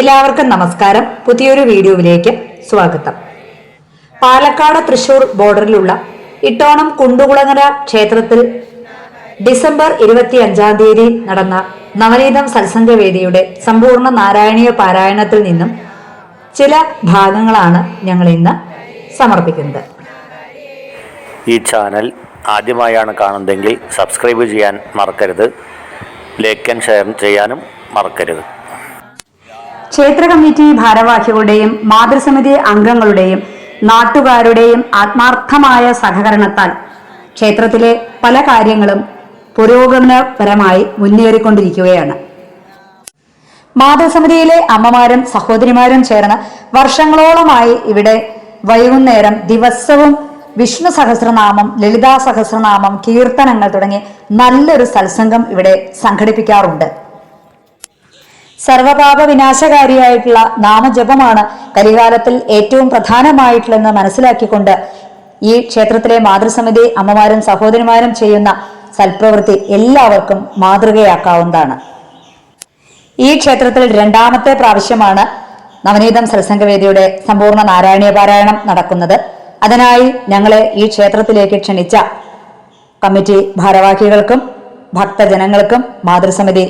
എല്ലാവർക്കും നമസ്കാരം. പുതിയൊരു വീഡിയോയിലേക്ക് സ്വാഗതം. പാലക്കാട് തൃശൂർ ബോർഡറിലുള്ള ഇട്ടോണം കുണ്ടുകുളങ്ങര ക്ഷേത്രത്തിൽ ഡിസംബർ ഇരുപത്തി അഞ്ചാം തീയതി നടന്ന നവനീതം സത്സംഗവേദിയുടെ സമ്പൂർണ നാരായണീയ പാരായണത്തിൽ നിന്നും ചില ഭാഗങ്ങളാണ് ഞങ്ങൾ ഇന്ന് സമർപ്പിക്കുന്നത്. ഈ ചാനൽ ആദ്യമായാണ് കാണുന്നതെങ്കിൽ സബ്സ്ക്രൈബ് ചെയ്യാൻ മറക്കരുത്. ലൈക്ക് ആൻഡ് ഷെയർ ചെയ്യാനും മറക്കരുത്. ക്ഷേത്ര കമ്മിറ്റി ഭാരവാഹികളുടെയും മാതൃസമിതി അംഗങ്ങളുടെയും നാട്ടുകാരുടെയും ആത്മാർത്ഥമായ സഹകരണത്താൽ ക്ഷേത്രത്തിലെ പല കാര്യങ്ങളും പുരോഗമനപരമായി മുന്നേറിക്കൊണ്ടിരിക്കുകയാണ്. മാതൃസമിതിയിലെ അമ്മമാരും സഹോദരിമാരും ചേർന്ന് വർഷങ്ങളോളമായി ഇവിടെ വൈകുന്നേരം ദിവസവും വിഷ്ണു സഹസ്രനാമം ലളിതാ സഹസ്രനാമം കീർത്തനങ്ങൾ തുടങ്ങി നല്ലൊരു സത്സംഗം ഇവിടെ സംഘടിപ്പിക്കാറുണ്ട്. സർവപാപ വിനാശകാരിയായിട്ടുള്ള നാമജപമാണ് കലികാലത്തിൽ ഏറ്റവും പ്രധാനമായിട്ടുള്ളതെന്ന് മനസ്സിലാക്കിക്കൊണ്ട് ഈ ക്ഷേത്രത്തിലെ മാതൃസമിതി അമ്മമാരും സഹോദരിമാരും ചെയ്യുന്ന സൽപ്രവൃത്തി എല്ലാവർക്കും മാതൃകയാക്കാവുന്നതാണ്. ഈ ക്ഷേത്രത്തിൽ രണ്ടാമത്തെ പ്രാവശ്യമാണ് നവനീതം സത്സംഗവേദിയുടെ സമ്പൂർണ നാരായണീയ പാരായണം നടക്കുന്നത്. അതിനായി ഞങ്ങളെ ഈ ക്ഷേത്രത്തിലേക്ക് ക്ഷണിച്ച കമ്മിറ്റി ഭാരവാഹികൾക്കും ഭക്തജനങ്ങൾക്കും മാതൃസമിതി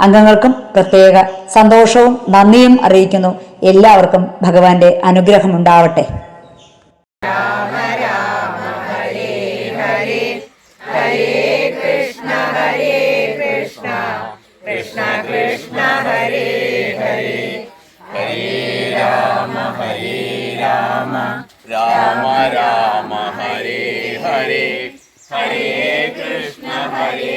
അംഗങ്ങൾക്കും പ്രത്യേക സന്തോഷവും നന്ദിയും അറിയിക്കുന്നു. എല്ലാവർക്കും ഭഗവാന്റെ അനുഗ്രഹം ഉണ്ടാവട്ടെ. രാമ രാമ ഹരേ ഹരേ ഹരേ കൃഷ്ണ ഹരേ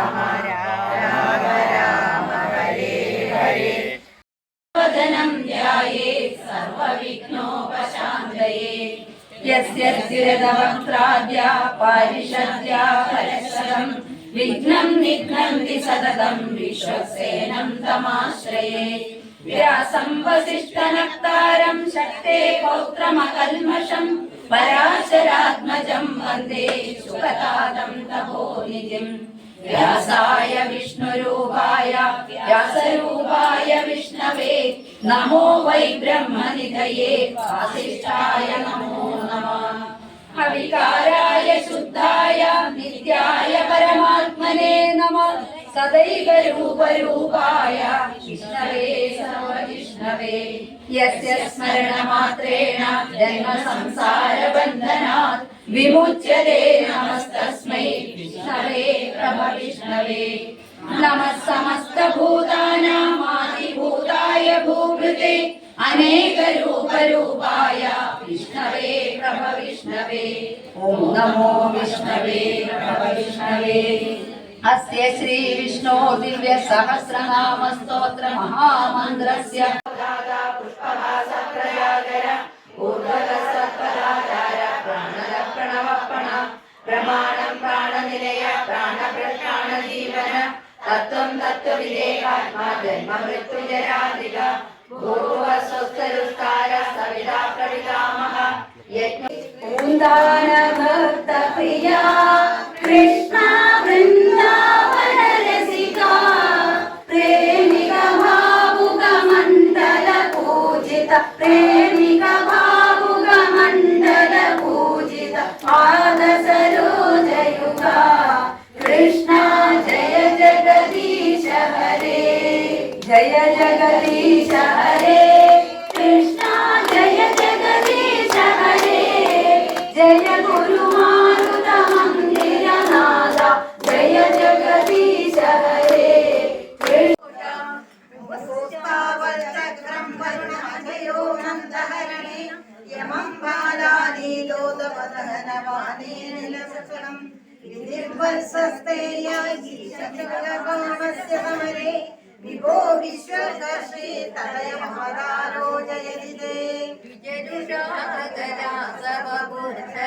यस्यद्विरदवक्त्राद्या पारिषद्या परशरम् विघ्नम् निघ्नन्ति सततम् विश्वसेनम् तमाश्रये। व्यासम् वसिष्ठनक्तारम् शक्ते पौत्रमकल्मषम् पराशरात्मजम् वन्दे सुखतादम् तपोनिधिम् व्यासाय विष्णुरूपाय व्यासरूपाय विष्णवे नमो वै ब्रह्मनिधये वासिष्ठाय नमो नमः अविकाराय शुद्धाय, नित्याय परमात्मने नमः। सदैव रूपरूपाय। विष्णवे सर्वविष्णवे। यस्य स्मरणमात्रेण जन्म संसारबन्धनात् विमुच्यते नमस्तस्मै। विष्णवे प्रभविष्णवे नमः समस्तभूतानामादिभूताय भूभृते। अनेकरूपरूपाय। विष्णवे नमः विष्णवे ॐ नमो विष्णवे नमः विष्णवे अस्य श्रीविष्णो दिव्यसहस्रनामस्तोत्रमहामन्त्रस्य प्रमाणं प्राणनिलय प्राणप्रप्राणजीवन तत्त्वं तत्त्वविदेकात्मा जन्म मृत्युजराधिक भूव स्वस्थरुस्तार सविता प्रवितामः பூந்தான பக்த பிரியா கிருஷ்ணா பிருந்தாவன ரசிகா பிரேமிக பாபுக மண்டல பூஜித பிரேமிக பாபுக மண்டல பூஜித பாத சரோஜயுகா கிருஷ்ணா ஜய ஜெகதீஷ ஹரே ஜய ஜெகதீஷ ஹரே ഹരേ കൃഷ്ണ ജയ ജഗദീശ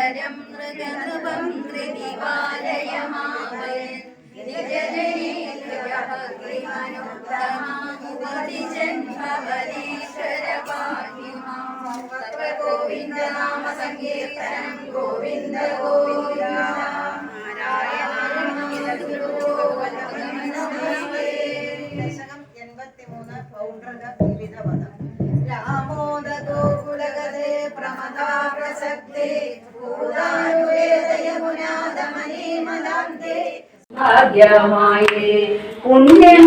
വിജരുഷാകരാസവപുരധരം മൃഗനൃപം കൃതിവാലയമാവയൻ ഗോവിന്ദ നാമ സങ്കീർത്തനം ഗോവിന്ദ ഭാഗ്യമായി. പുണ്യം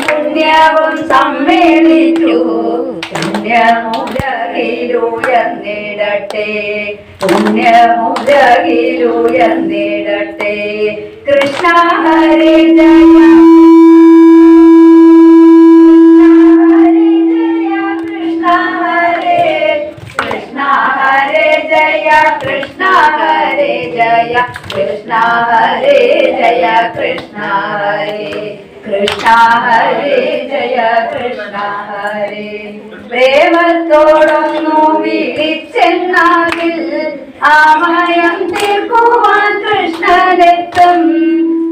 പുണ്യവും സമ്മേളിച്ചു. പുണ്യമുലകിലുയർന്നിടട്ടെ പുണ്യമുലകിലുയർന്നിടട്ടെ കൃഷ്ണ ഹരേ ജയ ജയ കൃഷ്ണ ഹരേ ജയ കൃഷ്ണ ഹരേ. കൃഷ്ണ ഹരേ ജയ കൃഷ്ണ ഹരേ. പ്രേമത്തോടൊന്നു വിളിച്ചെന്നാകിൽ ആമയം തീർക്കുവാൻ കൃഷ്ണനെത്തും.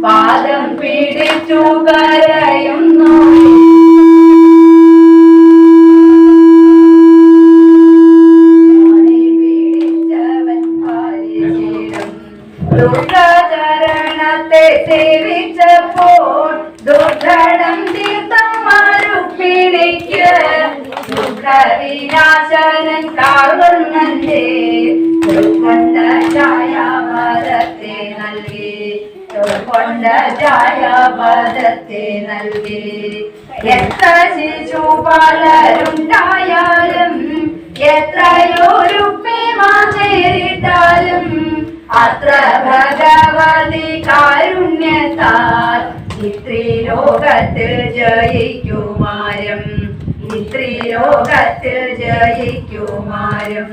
പാദം പിടിച്ചു കരയുന്നു ദുർഗചരണത്തെ സേവിച്ചപ്പോൾ ദുർഘടം തീർത്ഥം മറുപിടിക്ക് ദുഃഖവിനാശനൻ കാർവർണന്റെ ദുർക്കൊണ്ട ഛായാപദത്തെ നൽകി. ദുർക്കൊണ്ട ഛായാപദത്തെ നൽകി. എത്ര ശിശു ഇത്രിലോകത്തിൽ ജയിക്കുമാരും ഇത്രിലോകത്തിൽ ജയിക്കുമാരും